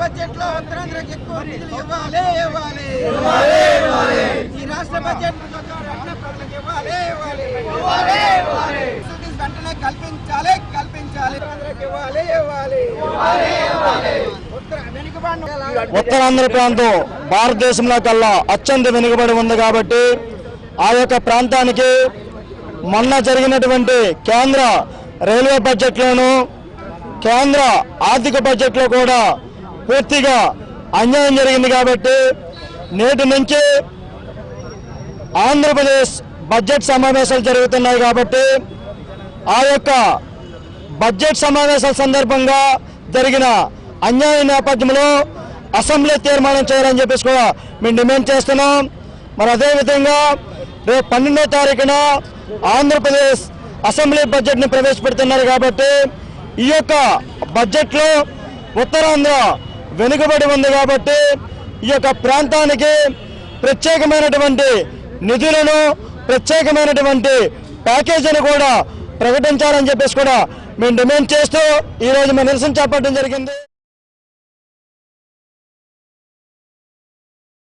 బడ్జెట్లో ఉత్తరాంధ్రకి ఎక్కువ నిధులు ఇవ్వాలి ఇవ్వాలి. ఈ రాష్ట్ర బడ్జెట్ వెంటనే ప్రజలకు ఇవ్వాలి ఇవ్వాలి. ఫెసిలిటీస్ వెంటనే కల్పించాలి కల్పించాలి. ఇవ్వాలి ఇవ్వాలి. ఉత్తరాంధ్ర ప్రాంతం భారతదేశంలో కల్లా అత్యంత వెనుకబడి ఉంది కాబట్టి ఆ యొక్క ప్రాంతానికి మొన్న జరిగినటువంటి కేంద్ర రైల్వే బడ్జెట్లోను కేంద్ర ఆర్థిక బడ్జెట్లో కూడా పూర్తిగా అన్యాయం జరిగింది కాబట్టి నేటి నుంచి ఆంధ్రప్రదేశ్ బడ్జెట్ సమావేశాలు జరుగుతున్నాయి కాబట్టి ఆ యొక్క బడ్జెట్ సమావేశాల సందర్భంగా జరిగిన అన్యాయ నేపథ్యంలో అసెంబ్లీ తీర్మానం చేయాలని చెప్పేసి కూడా మేము డిమాండ్ చేస్తున్నాం. మరి అదేవిధంగా రేపు పన్నెండో తారీఖున ఆంధ్రప్రదేశ్ అసెంబ్లీ బడ్జెట్ని ప్రవేశపెడుతున్నారు కాబట్టి ఈ యొక్క బడ్జెట్లో ఉత్తరాంధ్ర వెనుకబడి ఉంది కాబట్టి ఈ యొక్క ప్రాంతానికి ప్రత్యేకమైనటువంటి నిధులను ప్రత్యేకమైనటువంటి ప్యాకేజీని కూడా ప్రకటించాలని చెప్పేసి కూడా మేము డిమాండ్ చేస్తూ ఈరోజు మేము నిరసన చేపట్టడం జరిగింది.